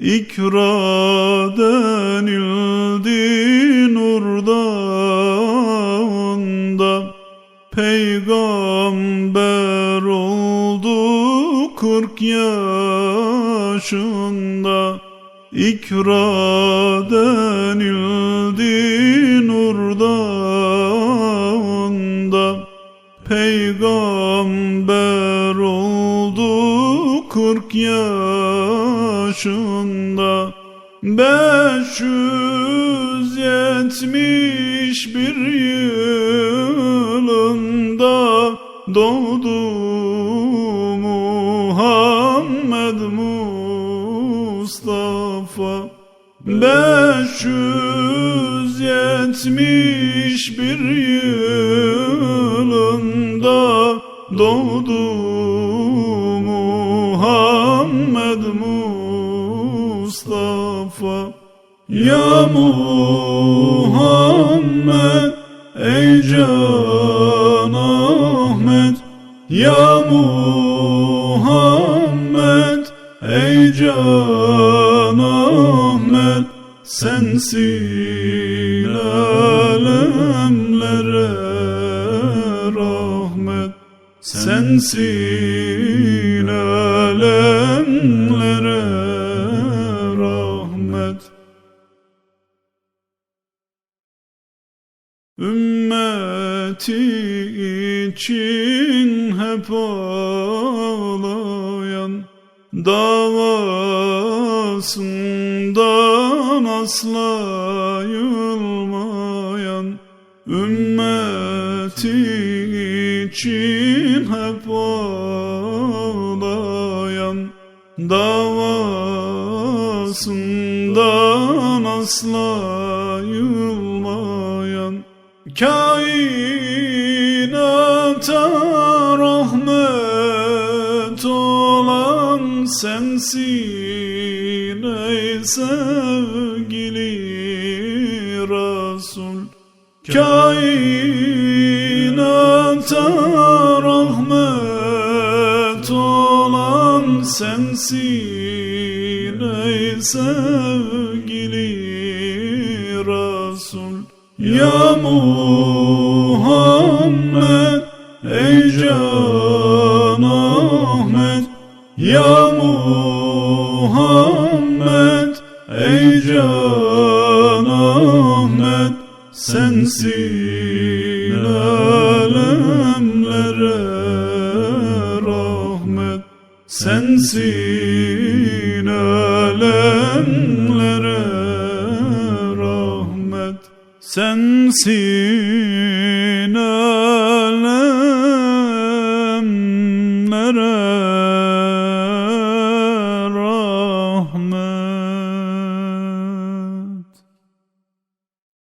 İkra denildi nur dağında Peygamber oldu kırk yaşında. İkra denildi nur dağında Peygamber oldu kırk yaşında Beş yüz yetmiş bir yılında doğdu Muhammed Mustafa. Beş yüz yetmiş bir yılında doğdu Ya Muhammed ey Can Ahmet. Ya Muhammed ey Can Ahmet. Sensin alemlere rahmet. Sensin Ümmeti için hep ağlayan Davasından asla yılmayan Ümmeti için hep ağlayan Davasından asla Kainata rahmet olan sensin ey sevgili Resul. Kainata rahmet olan sensin ey sevgili Ya Muhammed ey Can Ahmet. Ya Muhammed ey Can Ahmet. Sensin alemlere rahmet. Sensin alemlere rahmet Sensin